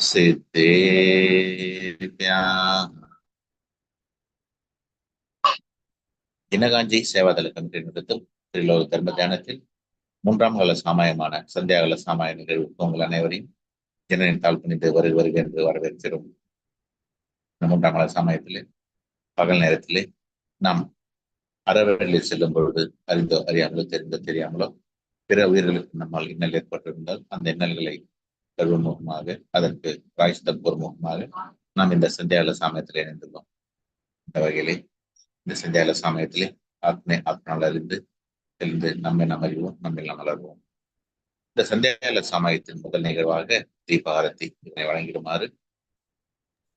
சித்தேபியா இனகாஞ்சி Seva Dal committee நடத்தும் திருலோக தர்ம தியானத்தில் மூன்றாம் கால சாமாயமான சந்தியாகல சாமாய நிகழ்வுக்கு உங்கள் அனைவரையும் ஜனனின் தாழ் பணிந்து வருக வருக என்று வரவேற்கிறோம். இந்த மூன்றாம் கால சாமாயத்திலே பகல் நேரத்திலே நாம் அறவழியில் செல்லும் பொழுது அறிந்தோ அறியாமலோ தெரிந்தோ தெரியாமலோ பிற உயிர்களுக்கு நம்மால் இன்னல் ஏற்பட்டிருந்தால் அந்த இன்னல்களை கருவமுகமாக அதற்கு பிராய்ச்சித்தம் முகமாக நாம் இந்த சந்தியால சாமயத்தில் இணைந்துள்ளோம். இந்த வகையிலே இந்த சந்தியால சாமயத்திலே ஆத்மே ஆத்மால் அறிந்து தெரிந்து நம்மை நாம் அறிவோம் நம்மை நாம் வளர்வோம். இந்த சந்தியால சாமயத்தின் முதல் நிகழ்வாக தீபாரதி இதனை வழங்கிடுமாறு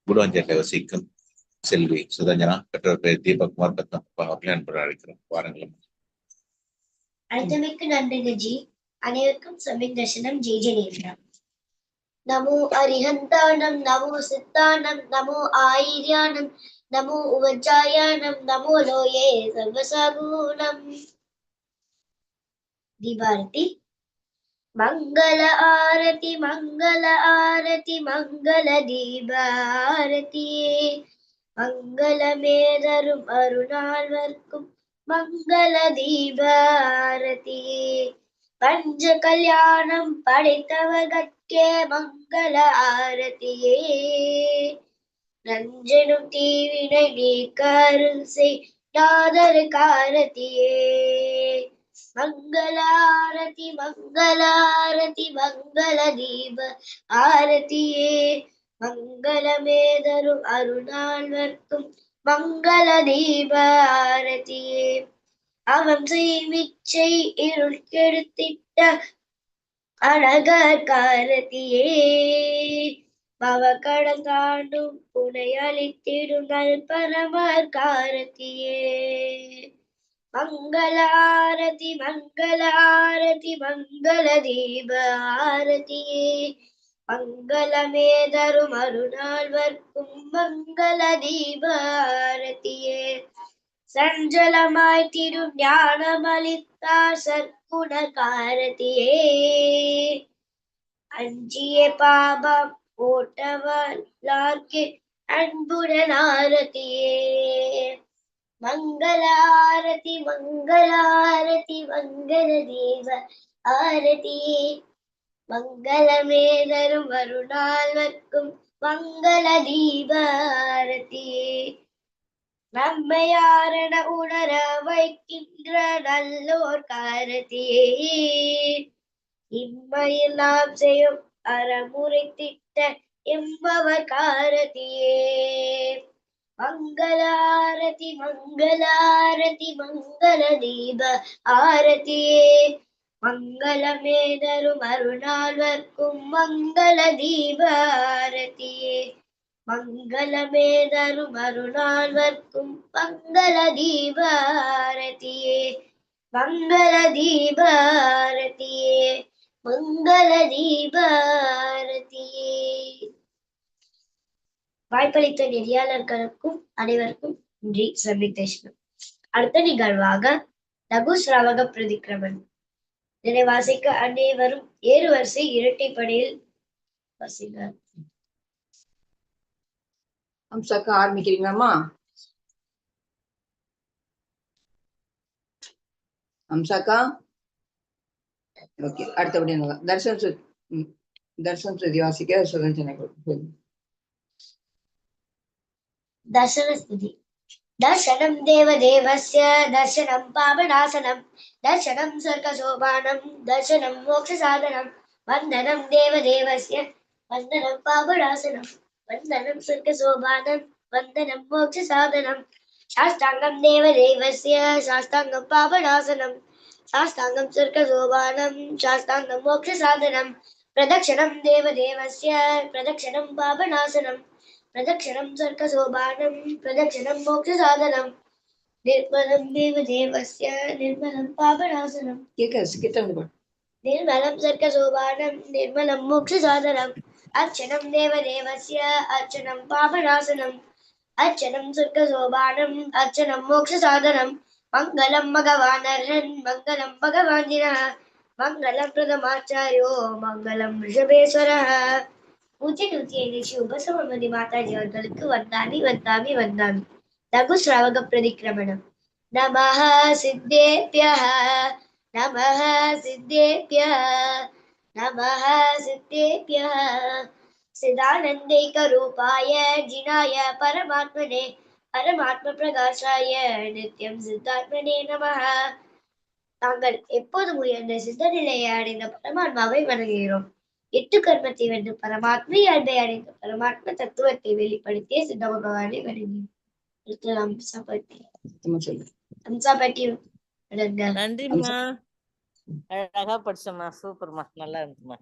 குடுவஞ்சலை வசிக்கும் செல்வி சுதஞ்சனா பெற்றோர் பேர் தீபகுமார் பத்ம அவர்களை அன்புடன் அழைக்கிறோம். வாரங்களும் அழைத்தமைக்கு நன்றி ஜி. அனைவருக்கும் சமீக் தர்ஷனம் ஜெய் ஜெயேந்திரம் நமோ அரிஹந்தானம் நமோ சித்தானம் நமோ ஆயிரியானம் நமோ உவச்சாயானம் நமோ லோயே சர்வசகுணம். தீபாரதி. மங்கள ஆரதி மங்கள ஆரதி மங்கள தீபாரதியே மங்களமேதரும் அருணாழ்வர்க்கும் மங்கள தீபாரதியே பஞ்ச கல்யாணம் படைத்தவர்கட்கே மங்கள ஆரதியே. நஞ்சனும் தீவினை நீக்கருள் செய் நாதரு காரதியே. மங்களாரதி மங்களாரதி மங்கள மங்கள தீப ஆரதியே. மங்களமேதரும் அருணாழ்வர்க்கும் மங்கள தீப ஆரதியே. அவன் செய்விச்சை இருள் கெடுத்திட்ட அழகர் காரதியே பவக்கடல் தாண்டும் புனை அளித்திடும் நல் பரமர் காரதியே. மங்களாரதி மங்களாரதி மங்கள மங்கள தீப ஆரதியே. மங்களமே தரும் அருணாழ்வர்க்கும் மங்கள தீப ஆரதியே. சஞ்சலமாய் திரு ஞானமளித்தார் சற்குண காரதியே அஞ்சிய பாபம் போட்டவர்க்கு அன்புடன் ஆரதியே மங்கள ஆரதி மங்கள ஆரதி. மங்கள தேவ ஆரதியே மங்களமே தரும் வருணால்வர்க்கும் மங்கள தீப ஆரதியே. நம்மையாரென உணர வைக்கின்ற நல்லோர் காரதியே இம்மையில் நாம் செய்யும் அறமுறை திட்ட எம்பவர் காரதியே மங்களாரதி மங்களாரதி மங்கள தீப ஆரதியே மங்களமே தரும் அருணாழ்வர்க்கும் மங்கள தீப ஆரதியே மங்களமே தரும் அருணாழ்வர்க்கும் மங்கள தீபாரதியே மங்கள தீபாரதியே மங்கள தீபாரதியே வாய்ப்பளித்த நெறியாளர்களுக்கும் அனைவருக்கும் நன்றி சமிதேஷ்ணம் அடுத்த நிகழ்வாக லகு சிராவக பிரதிக்கிரமன். இதனை வாசிக்க அனைவரும் ஏறு வரிசை இரட்டைப்படையில் வாசிங்க அம்சாக்கா ஆரம்பிக்கிறீங்களாம்மா அம்சாக்கா ஓகே அடுத்தபடி என்ன தர்சன் சு ம், தர்சன் சுதி வாசிக்க சுதஞ்சனை கொடுக்கும் दर्शनस्तुति दर्शनं देवदेवस्य दर्शनं पावनासनं दर्शनं स्वर्गशोभानं दर्शनं मोक्षसाधनं वन्दनं देवदेवस्य वन्दनं पावनासनं वन्दनं स्वर्गशोभानं वन्दनं मोक्षसाधनं शास्त्राङ्गं देवदेवस्य शास्त्राङ्गं पावनासनं शास्त्राङ्गं स्वर्गशोभानं शास्त्राङ्गं मोक्षसाधनं प्रदक्षिणं देवदेवस्य प्रदक्षिणं पावनासनं प्रदक्षिणं स्वर्गशोभानं प्रदक्षिणं मोक्षसाधनं निर्मलं देवदेवस्य निर्मलं पापनाशनं கேட்க கிட்ட வந்து பாடு निर्मलं स्वर्गशोभानं निर्मलं मोक्षसाधनम् अर्चनं देवदेवस्य अर्चनं पापनाशनम् अर्चनं स्वर्गशोभानम् अर्चनं मोक्षसाधनं मङ्गलं भगवानर्हन् मङ्गलं भगवान् दिनः मङ्गलं प्रथमाचार्यो मङ्गलं ऋषभेश्वरः பூஜை நூத்தி ஐந்து உபசமதி மாதாஜி அவர்களுக்கு வந்தாமி வந்தாமி வந்தாமி லகு ஸ்ராவக பிரதிக்கிரமணம் நமஹ சித்தேபியः நமஹ சித்தேபியः நமஹ சித்தேபியः சிதானந்தைகரூபாய ஜினாய பரமாத்மனே பரமாத்ம பிரகாஷாய நித்யம் சித்தாத்மனே நமஹ நாங்கள் எப்போதும் உயர்ந்த சித்த நிலையை அடைந்த பரமாத்மாவை வணங்குகிறோம். எட்டு கர்மத்தை வென்று பரமாத்ம இயல்பை அடைந்த பரமாத்ம தத்துவத்தை வெளிப்படுத்திய சித்த பகவானை வணங்குகிறோம். அம்சாபட்டி அம்சாபட்டி வணங்க நன்றிம்மா. அழகா படிச்சோம்மா. சூப்பர்மா. நல்லா இருந்துச்சுமா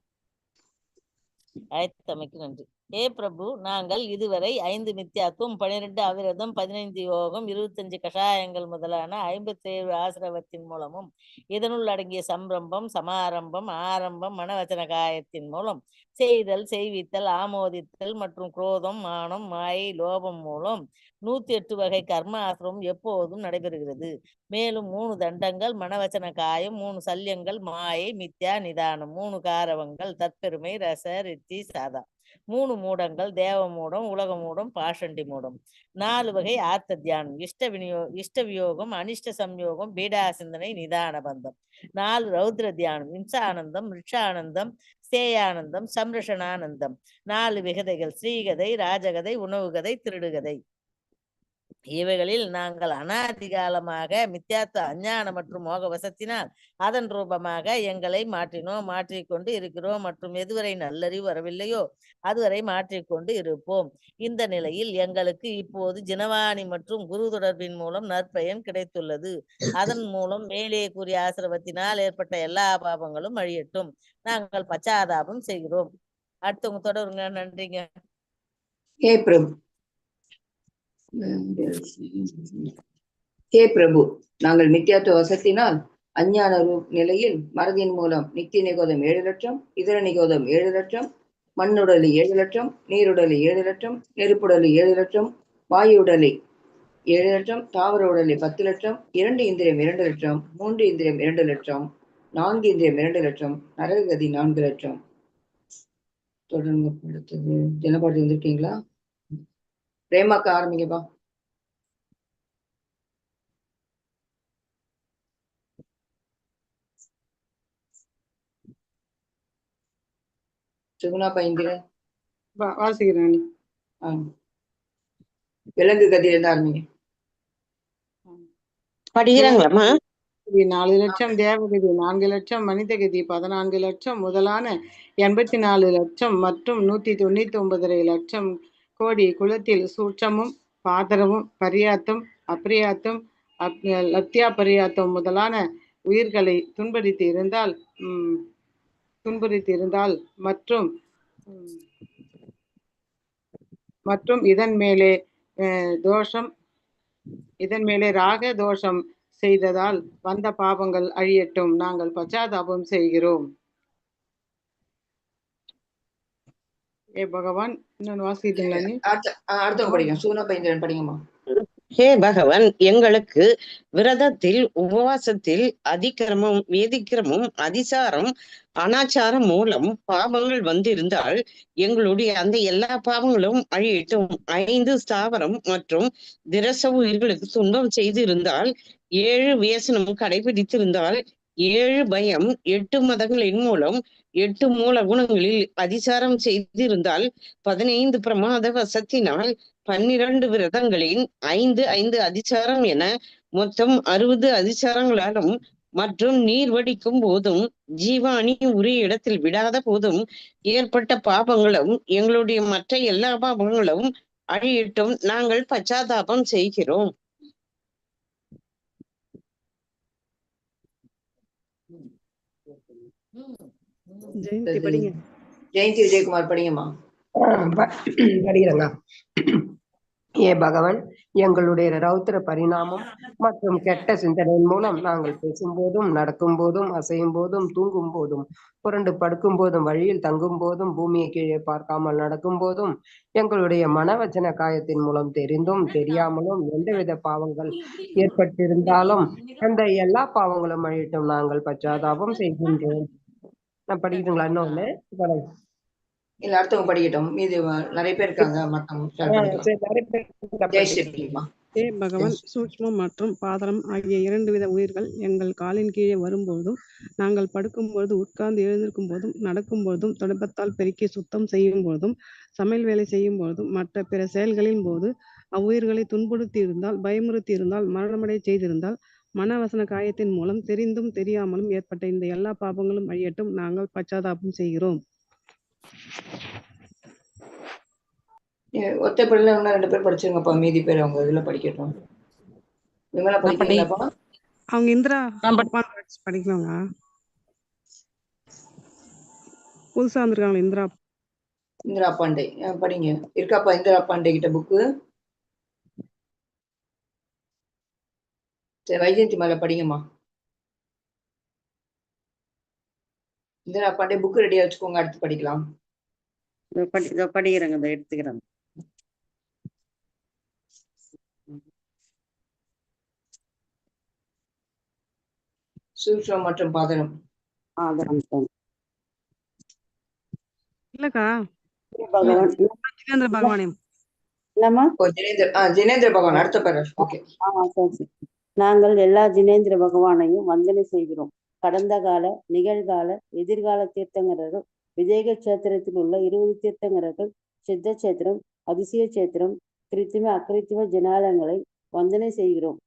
அழைத்தமைக்கு நன்றி. ஏ பிரபு நாங்கள் இதுவரை ஐந்து மித்யாத்துவம் பனிரெண்டு அவிரதம் பதினைந்து யோகம் இருபத்தஞ்சு கஷாயங்கள் முதலான ஐம்பத்தேழு ஆசிரவத்தின் மூலமும் இதனுள் அடங்கிய சம்பிரம்பம் சமாரம்பம் ஆரம்பம் மனவச்சன காயத்தின் மூலம் செய்தல் செய்வித்தல் ஆமோதித்தல் மற்றும் குரோதம் மானம் மாயை லோபம் மூலம் நூத்தி எட்டு வகை கர்ம ஆசிரமம் எப்போதும் நடைபெறுகிறது. மேலும் மூணு தண்டங்கள் மனவச்சன காயம் மூணு சல்யங்கள் மாயை மித்யா நிதானம் மூணு காரவங்கள் தற்பெருமை ரச ரித்தி சாதா. மூணு மூடங்கள் தேவ மூடம் உலக மூடம் பாஷண்டி மூடம். நாலு வகை ஆர்த்த தியானம். இஷ்ட விநியோ இஷ்ட வியோகம் அனிஷ்ட சம்யோகம் பீடா சிந்தனை நிதான பந்தம். நாலு ரௌத்ர தியானம். இம்சானந்தம் ரிஷானந்தம் சேயானந்தம் சம்ரஷணானந்தம். நாலு விகதைகள். ஸ்ரீகதை ராஜகதை உணவுகதை திருடுகதை. இவைகளில் நாங்கள் அனாதிகாலமாக மித்தியாத்த அஞ்ஞான மற்றும் மோக வசத்தினால் அதன் ரூபமாக எங்களை மாற்றினோம் மாற்றிக்கொண்டு இருக்கிறோம் மற்றும் எதுவரை நல்லறிவு வரவில்லையோ அதுவரை மாற்றிக்கொண்டு இருப்போம். இந்த நிலையில் எங்களுக்கு இப்போது ஜினவாணி மற்றும் குரு தொடர்பின் மூலம் நற்பயன் கிடைத்துள்ளது. அதன் மூலம் மேலே கூறிய ஆசிரமத்தினால் ஏற்பட்ட எல்லா பாபங்களும் அழியட்டும். நாங்கள் பச்சாதாபம் செய்கிறோம். அடுத்தவங்க தொடருங்க. நன்றிங்க. ஹே பிரபு. ஹே பிரபு நாங்கள் மித்யாத்துவ வசத்தினால் அஞ்ஞான ரூப் நிலையில் மறதியின் மூலம் நித்திய நிகோதம் ஏழு லட்சம் இதர நிகோதம் ஏழு லட்சம் மண்ணுடலி ஏழு லட்சம் நீருடலி ஏழு லட்சம் நெருப்புடலி ஏழு லட்சம் வாயு உடலி ஏழு லட்சம் தாவர உடலி பத்து லட்சம் இரண்டு இந்திரியம் இரண்டு லட்சம் மூன்று இந்திரியம் இரண்டு லட்சம் நான்கு இந்திரியம் இரண்டு லட்சம் நரகதி நான்கு லட்சம். தொடர்ந்து அடுத்தது வந்திருக்கீங்களா? பிரேமாக்கா ஆரம்பிங்கப்பா. சுகுணா பைந்திர வா- வாசிக்கிறேன். விலங்கு கதியிலிருந்து ஆரம்பிங்க. படிக்கிறாங்களாம்மா? இது நாலு லட்சம் தேவகதி நான்கு லட்சம் மனிதகதி பதினான்கு லட்சம் முதலான எண்பத்தி நாலு லட்சம் மற்றும் நூத்தி தொண்ணூத்தி ஒன்பதரை லட்சம் கோடி குலத்தில் சூட்சமும் பாதரமும் பரியாத்தும் அப்ரியாத்தும் அப் லத்தியா பரியாத்தம் முதலான உயிர்களை துன்புறுத்தி இருந்தால் துன்புறுத்தி இருந்தால் மற்றும் மற்றும் இதன் மேலே தோஷம் இதன் மேலே ராக தோஷம் செய்ததால் வந்த பாவங்கள் அழியட்டும். நாங்கள் பச்சாதாபம் செய்கிறோம். ஏ பகவான் இன்னொன்னு வாசிக்கிட்டீங்களா நீ? அடுத்தவங்க படிங்க. சுகுணா பைந்திரன் படிங்கம்மா. ஹே பகவான் எங்களுக்கு விரதத்தில் உபவாசத்தில் அதிக்கிரமம் வேதிக்கிரமம் அதிசாரம் அனாச்சாரம் மூலம் பாவங்கள் வந்திருந்தால் எங்களுடைய அந்த எல்லா பாவங்களும் அழியட்டும். ஐந்து ஸ்தாவரம் மற்றும் திரச உயிர்களுக்கு துன்பம் செய்து இருந்தால் ஏழு வியசனம் கடைபிடித்திருந்தால் ஏழு பயம் எட்டு மதங்களின் மூலம் எட்டு மூல குணங்களில் அதிசாரம் செய்திருந்தால் பதினைந்து பிரமாத வசத்தினால் பன்னிரண்டு விரதங்களின் ஐந்து ஐந்து அதிசாரம் என மொத்தம் அறுபது அதிசாரங்களாலும் மற்றும் நீர் வடிக்கும் போதும் ஜீவாணி உரிய இடத்தில் விடாத போதும் ஏற்பட்ட பாபங்களும் எங்களுடைய மற்ற எல்லா பாபங்களும் அழியிட்டும். நாங்கள் பச்சாதாபம் செய்கிறோம். ஜெயந்தி படிங்க. ஜெயந்தி விஜயகுமார் படிங்கம்மா. படிக்கிறேங்க. ஏ பகவான் எங்களுடைய ரௌத்திர பரிணாமம் மற்றும் கெட்ட சிந்தனையின் மூலம் நாங்கள் பேசும்போதும் நடக்கும் போதும் அசையும் போதும் தூங்கும் போதும் புரண்டு படுக்கும் போதும் வழியில் தங்கும் போதும் பூமியை கீழே பார்க்காமல் நடக்கும் போதும் எங்களுடைய மனவச்சன காயத்தின் மூலம் தெரிந்தும் தெரியாமலும் எந்தவித பாவங்கள் ஏற்பட்டிருந்தாலும் அந்த எல்லா பாவங்களும் அழியட்டும். நாங்கள் பச்சாதாபம் செய்கின்றோம். நான் படிக்கிறீங்களா இன்னொன்னு இல்ல? அடுத்தவங்க படிக்கட்டும். மீதி வ- நிறைய பேர் இருக்காங்க மத்தவங்க பேர் ஜெயஸ்ரீமா ஏ பகவான். சூட்ச்மம் மற்றும் பாதரம் ஆகிய இரண்டு வித உயிர்கள் எங்கள் காலின் கீழே வரும்போதும் நாங்கள் படுக்கும்போது உட்கார்ந்து எழுந்திருக்கும் போதும் நடக்கும் போதும் தொடப்பத்தால் பெருக்கி சுத்தம் செய்யும் போதும் சமையல் வேலை செய்யும் போதும் மற்ற பிற செயல்களின் போது அவ்வுயிர்களை துன்புறுத்தி இருந்தால் பயமுறுத்தி இருந்தால் மரணமடை செய்திருந்தால் மனவசன காயத்தின் மூலம் தெரிந்தும் தெரியாமலும் ஏற்பட்ட இந்த எல்லா பாபங்களும் அழியட்டும். நாங்கள் பச்சாதாபம் செய்கிறோம். ஒத்த பிள்ளைல இன்னும் ரெண்டு பேர் படிச்சிருங்கப்பா. மீதி பேர் அவங்க இதுல படிக்கட்டும். விமலா படிக்கிறீங்களாப்பா? அவங்க இந்திரா படிக்கலாங்க புதுசா வந்திருக்காங்களா இந்திரா இந்திரா பாண்டே. படிங்க. இருக்காப்பா இந்திரா பாண்டே கிட்ட புக்கு சரி வைஜெயந்தி மேல படிங்கம்மா. இந்திரா பாண்டே புக் ரெடியா வச்சுக்கோங்க அடுத்து படிக்கலாம். இதோ படி இதோ படிக்கிறேங்க இதோ எடுத்துக்கிறேன். சூக்ஷ்மம் மற்றும் பாதனம் இல்லக்கா. ஜிதேந்திர பகவானே. ஜினேந்திர ஆ ஜினேந்திர பகவான் அடுத்த பேர் ஓகே ஆமா சரி சரி. நாங்கள் எல்லா ஜினேந்திர பகவானையும் வந்தனை செய்கிறோம். கடந்த கால நிகழ்கால எதிர்கால தீர்த்தங்கரர்கள் விதேக கஷேத்திரத்தில் உள்ள இருபது தீர்த்தங்கரர்கள் சித்த கஷேத்திரம் அதிசய கஷேத்திரம் கிருத்திம அக்கிருத்திம ஜனாலங்களை வந்தனை செய்கிறோம்.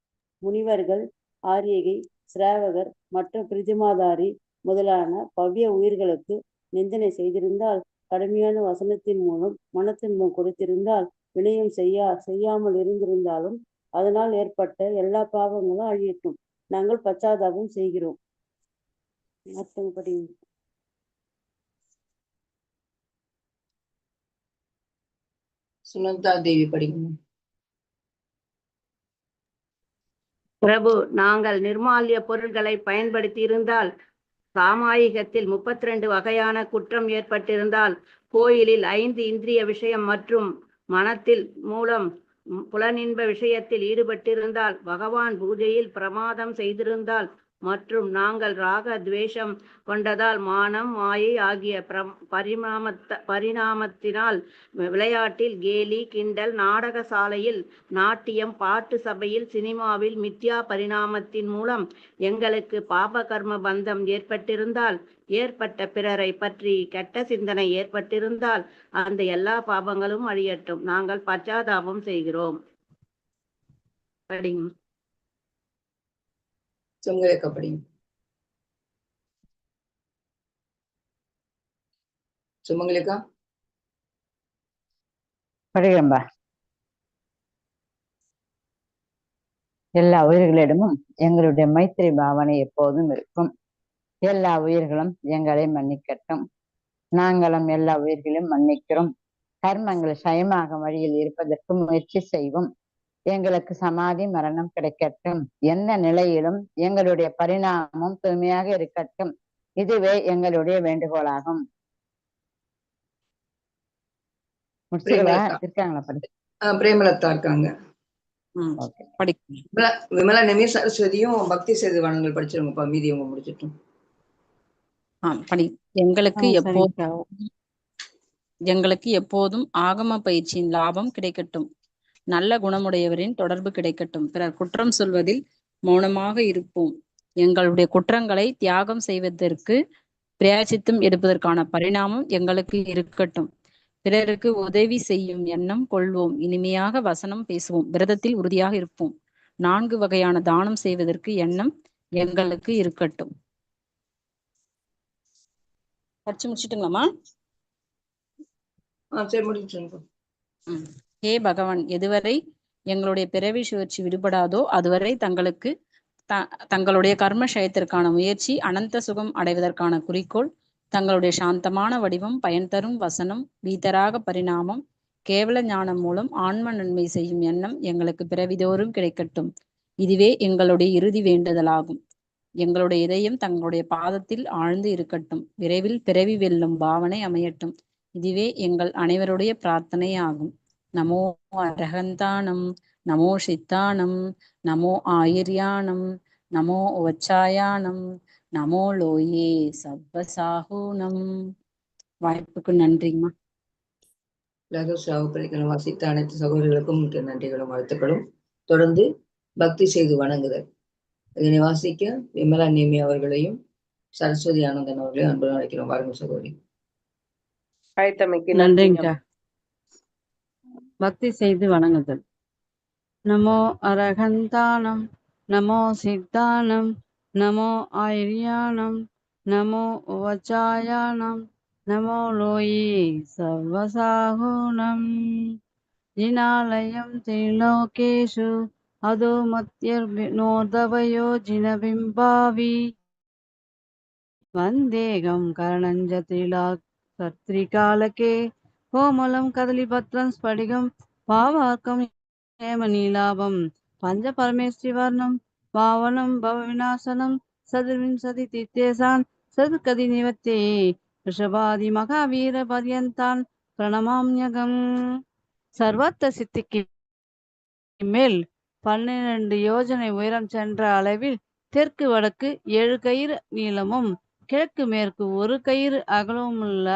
முனிவர்கள் ஆரியகை சிராவகர் மற்றும் பிரிதிமாதாரி முதலான பவ்ய உயிர்களுக்கு நிந்தனை செய்திருந்தால் கடுமையான வசனத்தின் மூலம் மனத்துன்பம் கொடுத்திருந்தால் வினயம் செய்யா செய்யாமல் இருந்திருந்தாலும் அதனால் ஏற்பட்ட எல்லா பாவங்களும் அழியட்டும். நாங்கள் பச்சாதாபம் செய்கிறோம். சுனந்தா தேவி படிங்க. பிரபு நாங்கள் நிர்மால்ய பொருட்களை பயன்படுத்தி இருந்தால் சாமாயிகத்தில் முப்பத்தி ரெண்டு வகையான குற்றம் ஏற்பட்டிருந்தால் கோயிலில் ஐந்து இந்திரிய விஷயம் மற்றும் மனத்தில் மூலம் புலனின்ப விஷயத்தில் ஈடுபட்டிருந்தால் பகவான் பூஜையில் பிரமாதம் செய்திருந்தால் மற்றும் நாங்கள் ராக துவேஷம் கொண்டதால் மானம் மாயை ஆகிய பிரம் பரிணாமத்த பரிணாமத்தினால் விளையாட்டில் கேலி கிண்டல் நாடக சாலையில் நாட்டியம் பாட்டு சபையில் சினிமாவில் மித்யா பரிணாமத்தின் மூலம் எங்களுக்கு பாப கர்ம பந்தம் ஏற்பட்டிருந்தால் ஏற்பட்ட பிறரை பற்றி கெட்ட சிந்தனை ஏற்பட்டிருந்தால் அந்த எல்லா பாபங்களும் அழியட்டும். நாங்கள் பச்சாதாபம் செய்கிறோம். படிங்க. எல்லா உயிர்களிடமும் எங்களுடைய மைத்திரி பாவனை எப்போதும் இருக்கும். எல்லா உயிர்களும் எங்களை மன்னிக்கட்டும். நாங்களும் எல்லா உயிர்களையும் மன்னிக்கிறோம். கர்மங்கள் சயமாக வழியில் இருப்பதற்கு முயற்சி செய்வோம். எங்களுக்கு சமாதி மரணம் கிடைக்கட்டும். எந்த நிலையிலும் எங்களுடைய பரிணாமம் தூய்மையாக இருக்கட்டும். இதுவே எங்களுடைய வேண்டுகோளாகும். பிரேமலதா. இருக்காங்களா படி? ஆ, பிரேமலதா இருக்காங்க. ம். ஓகே. படி விமலா நிமி சரஸ்வதியும் பக்தி சேதுவானங்கள் படிச்சிருங்கப்பா. மீதி அவங்க முடிச்சிட்டும் படி எங்களுக்கு ஆ, எப்போ சரிக்கா. எங்களுக்கு எப்போதும் ஆகம பயிற்சியின் லாபம் கிடைக்கட்டும். நல்ல குணமுடையவரின் தொடர்பு கிடைக்கட்டும். பிறர் குற்றம் சொல்வதில் மௌனமாக இருப்போம். எங்களுடைய குற்றங்களை தியாகம் செய்வதற்கு பிராயச்சித்தம் எடுப்பதற்கான பரிணாமம் எங்களுக்கு இருக்கட்டும். பிறருக்கு உதவி செய்யும் எண்ணம் கொள்வோம். இனிமையாக வசனம் பேசுவோம். விரதத்தில் உறுதியாக இருப்போம். நான்கு வகையான தானம் செய்வதற்கு எண்ணம் எங்களுக்கு இருக்கட்டும். படிச்சு முடிச்சிட்டுங்களாமா. ஹே பகவான் எதுவரை எங்களுடைய பிறவி சுழற்சி விடுபடாதோ அதுவரை தங்களுக்கு தங்களுடைய கர்ம ஷயத்திற்கான முயற்சி அனந்த சுகம் அடைவதற்கான குறிக்கோள் தங்களுடைய சாந்தமான வடிவம் பயன் தரும் வசனம் வீதராக பரிணாமம் கேவல ஞானம் மூலம் ஆன்ம நன்மை செய்யும் எண்ணம் எங்களுக்கு பிறவிதோறும் கிடைக்கட்டும். இதுவே எங்களுடைய இறுதி வேண்டுதலாகும். எங்களுடைய இதயம் தங்களுடைய பாதத்தில் ஆழ்ந்து இருக்கட்டும். விரைவில் பிறவி வெல்லும் பாவனை அமையட்டும். இதுவே எங்கள் அனைவருடைய பிரார்த்தனை ஆகும் நமோ அரகந்தானம் நமோ சித்தானம் நமோ ஆயிர்யானம் நமோ உவச்சாயானம் நமோ லோயே சப்பசாகூனம் வாய்ப்புக்கு நன்றிங்கம்மா உலக சாவுப்படைகளும் வாசித்த அனைத்து சகோதரர்களுக்கும் நன்றிகளும் வாழ்த்துக்களும். தொடர்ந்து பக்தி செய்து வணங்குதல். இதனை வாசிக்க விமலா நேமி அவர்களையும் சரஸ்வதி ஆனந்தன் அவர்களையும் அன்புடன் அழைக்கிறோம். வாருங்கள் சகோதரி. அழைத்தமைக்கு நன்றிங்கக்கா பக்தி செய்து வணங்குதல். நமோ அரகந்தானம் நமோ சித்தானம் நமோ ஆயிரியானம் நமோ உவச்சாயானம் நமோ லோயி சர்வசாகுணம். ஜினாலயம் திரிலோகேஷு அதோ மத்தியர்னோதவயோ ஜினபிம்பாவி வந்தேகம் கரணஞ்ச திரிலா சத்ரிகாலகே கோமலம் கதலிபத்ரம் ஸ்படிகம் பாவார்க்கம் ஹேமநீலாபம் பஞ்ச பரமேஸ்வரி வர்ணம் பாவனம் பவ விநாசனம் சதுர்விம்சதி தீர்த்தேசான் சதுர்கதி நிவத்தே ரிஷபாதி மகாவீர பர்யந்தான் பிரணமாம்யகம் சர்வத்த சித்திக்கு மேல் பன்னிரண்டு யோஜனை உயரம் சென்ற அளவில் தெற்கு வடக்கு ஏழு கயிறு நீளமும் கிழக்கு மேற்கு ஒரு கயிறு அகலமுள்ள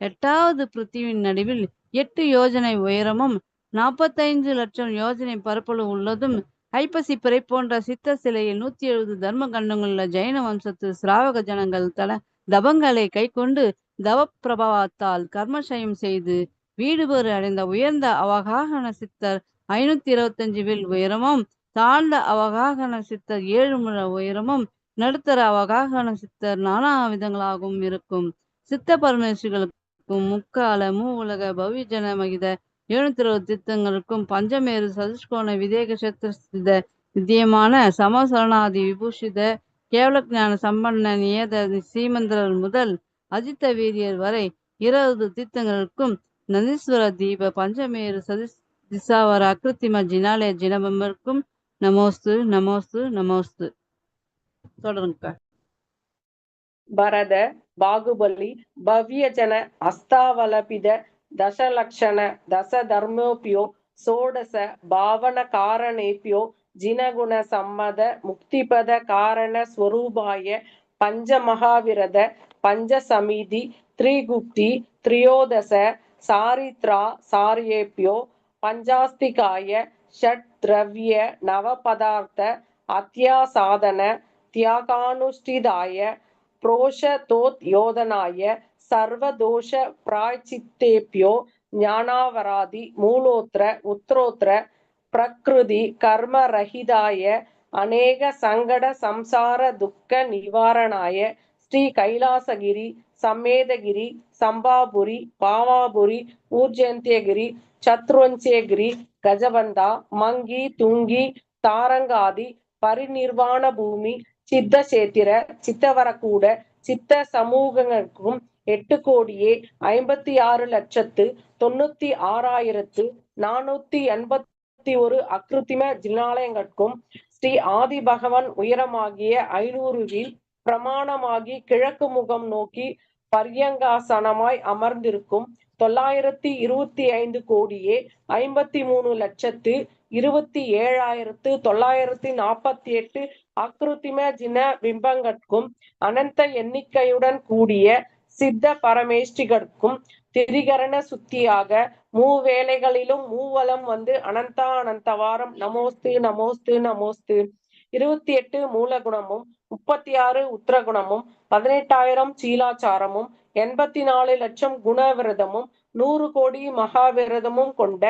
எட்டாவது பிருத்திவின் நடுவில் எட்டு யோஜனை உயரமும் நாற்பத்தைந்து லட்சம் யோஜனை பரப்பளவு உள்ளதும் ஐப்பசிப்பிறை போன்ற சித்த சிலையில் நூத்தி எழுபது தர்ம கண்டங்களுள்ள ஜெயின வம்சத்து சிராவக ஜனங்கள் தல தபங்களை கைக்கொண்டு தவ பிரபாவத்தால் கர்மசயம் செய்து வீடுபேறு அடைந்த உயர்ந்த அவகாகன சித்தர் ஐநூத்தி இருபத்தஞ்சு வில் உயரமும் தாழ்ந்த அவகாகன சித்தர் ஏழு முழ உயரமும் நடுத்தர அவகாகன சித்தர் நானா விதங்களாகவும் இருக்கும். சித்த பரமேஸ்வர்களுக்கும் முக்கால மூ உலக பவிஜன ஜன மகித எழுநூத்தி இருபது தித்தங்களுக்கும் பஞ்சமேரு சதுஷ்கோண விதேக சத்திர வித்தியமான சமசரணாதி விபூஷித கேவல ஞான சம்பன்ன நியத சீமந்திரர் முதல் அஜித்த வீரியர் வரை இருபது தீர்த்தங்களுக்கும் நந்தீஸ்வர தீப பஞ்சமேரு திசாவர அக்ருத்திம ஜினாலய ஜினபம்பருக்கும் நமோஸ்து நமோஸ்து நமோஸ்து. தொடருங்க பரத பாகுபலி பவ்யஜன அஸ்தாவலபித தசலக்ஷண தச தர்மோபியோ சோடச பாவன காரணேபியோ ஜினகுண சம்மத முக்திபத காரண ஸ்வரூபாய பஞ்ச மகாவிரத பஞ்ச சமிதி த்ரிகுப்தி த்ரியோதச சாரித்ரா சாரியேபியோ பஞ்சாஸ்திகாய ஷட் திரவிய நவ பதார்த்த அத்தியாசாதன தியாகானுஷ்டிதாய புரோஷதோத் யோதனாய சர்வதோஷ பிராய்ச்சித்தேபியோ ஞானாவராதி மூலோத்திர உத்தரோத்திர பிரகிருதி கர்ம ரஹிதாய அநேக சங்கட சம்சார துக்க நிவாரணாய ஸ்ரீ கைலாசகிரி சம்மேதகிரி சம்பாபுரி பாவாபுரி ஊர்ஜந்தியகிரி சத்ருவஞ்சேகிரி கஜவந்தா மங்கி துங்கி தாரங்காதி பரிநிர்வாண பூமி சித்தசேத்திர சித்தவரக்கூட சித்த சமூகங்களுக்கும் எட்டு கோடியே ஐம்பத்தி ஆறு லட்சத்து தொண்ணூத்தி ஆறாயிரத்து நானூத்தி எண்பத்தி ஒரு அக்ருத்திம ஜினாலயங்களுக்கும் ஸ்ரீ ஆதி பகவன் உயரமாகிய ஐநூறுவில் பிரமாணமாகி கிழக்கு முகம் நோக்கி பர்யங்காசனமாய் அமர்ந்திருக்கும் தொள்ளாயிரத்தி இருபத்தி ஐந்து கோடியே ஐம்பத்தி மூணு லட்சத்து இருபத்தி ஏழாயிரத்து தொள்ளாயிரத்தி நாற்பத்தி எட்டு அக்ருத்திம ஜின பிம்பங்கட்கும் அனந்த எண்ணிக்கையுடன் கூடிய சித்த பரமேஷ்டிகர்க்கும் திரிகரண சுத்தியாக மூவேளைகளிலும் மூவலம் வந்து அனந்தா அனந்தவாரம் நமோஸ்து நமோஸ்து நமோஸ்து. இருபத்தி எட்டு மூலகுணமும் முப்பத்தி ஆறு உத்தரகுணமும் பதினெட்டாயிரம் சீலாச்சாரமும் எண்பத்தி நாலு லட்சம் குணவிரதமும் நூறு கோடி மகாவிரதமும் கொண்ட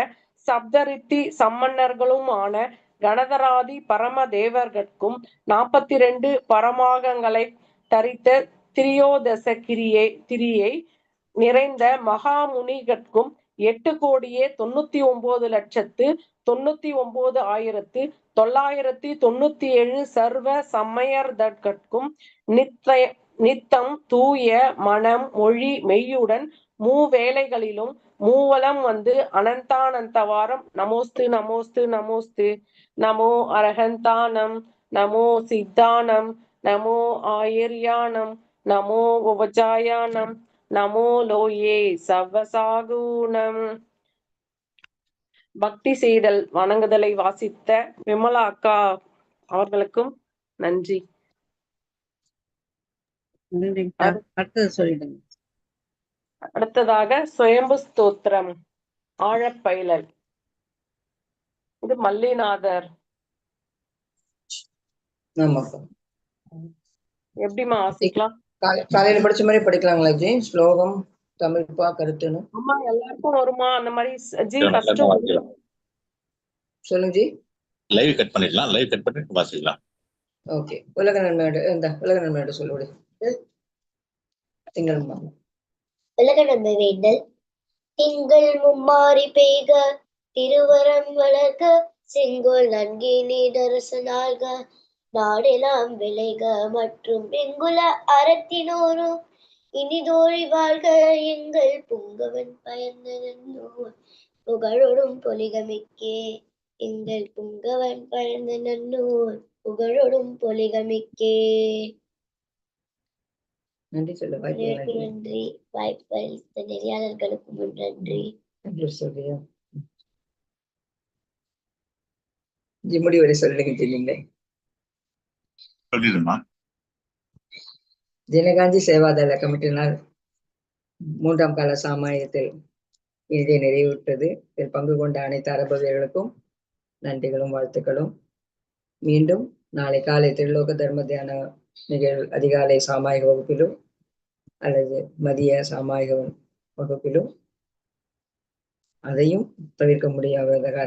சப்தரித்தி சம்மன்னர்களுமான கணதராதி பரம தேவர்கட்கும் நாற்பத்தி ரெண்டு பரமாகங்களை தரித்த திரியோதச கிரியை திரியை நிறைந்த மகாமுனிகட்கும் எட்டு கோடியே தொண்ணூத்தி ஒன்பது லட்சத்து தொண்ணூத்தி ஒன்பது ஆயிரத்து தொள்ளாயிரத்தி தொண்ணூத்தி ஏழு சர்வ சமயர்தற்கும் நித்ய நித்தம் தூய மனம் மொழி மெய்யுடன் மூவேளைகளிலும் மூவலம் வந்து அனந்தானந்தவாரம் நமோஸ்து நமோஸ்து நமோஸ்து. நமோ அரகந்தானம் நமோ சித்தானம் நமோ ஆயர்யானம் நமோ உபஜாயானம் நமோ லோயே சவசாகுணம் பக்தி செய்தல் வணங்குதலை வாசித்த விமலா அக்கா அவர்களுக்கும் நன்றி. அடுத்தது சொல்லிடுங்க. அடுத்ததாக சுயம்பு ஸ்தோத்திரம் ஆழப்பயிலல். இது மல்லிநாதர். வாசிக்கலாம் காலை- காலையில படிச்ச மாதிரி படிக்கலாங்களா ஜி ஸ்லோகம் தமிழ்ப்பா கருத்துன்னு. அம்மா எல்லாருக்கும் வருமா? அந்த மாதிரி ஜி ஃபர்ஸ்ட் சொல்லுங்க ஜி. லைவ் கட் பண்ணிடலாம். லைவ் கட் பண்ணிட்டு வாசிக்கலாம். ஓகே. உலக நன்மையோட இந்த உலக நன்மையோட சொல்லுவது திங்கள் மாதம். வேண்டல் திங்கள் மும்மாறி பெய்க திருவரம் வளர்க செங்கோல் நன்கே நீடரசனாக நாடெல்லாம் விளைக மற்றும் எங்குல அறத்தினோரும் இனிதோழி வாழ்க எங்கள் புங்கவன் பயந்தனோ புகழோடும் பொலிகமிக்கே எங்கள் புங்கவன் பயந்தனோ நன்னூர் புகழோடும் பொலிகமிக்கே. நன்றி சொல்ல வாய்ப்பு நன்றி வாய்ப்பு. அளித்த நெறியாளர்களுக்கும் நன்றி. நன்றி சொல்றியா ஜி முடிவரை சொல்லுங்க ஜி நீங்க சொல்லிடுமா? ஜனகாந்தி சேவாதள கமிட்டியினால் மூன்றாம் கால சாமானியத்தில் இறுதியை நிறைவுற்றது. இதில் பங்கு கொண்ட அனைத்து அரபு வீரர்களுக்கும் நன்றிகளும் வாழ்த்துக்களும். மீண்டும் நாளை காலை திருலோக தர்ம தியான நிகழ் அதிகாலை சாமாயிக வகுப்பிலும் அல்லது மதிய சாமாயிக வகுப்பிலும் அதையும் தவிர்க்க முடியாத காரணம்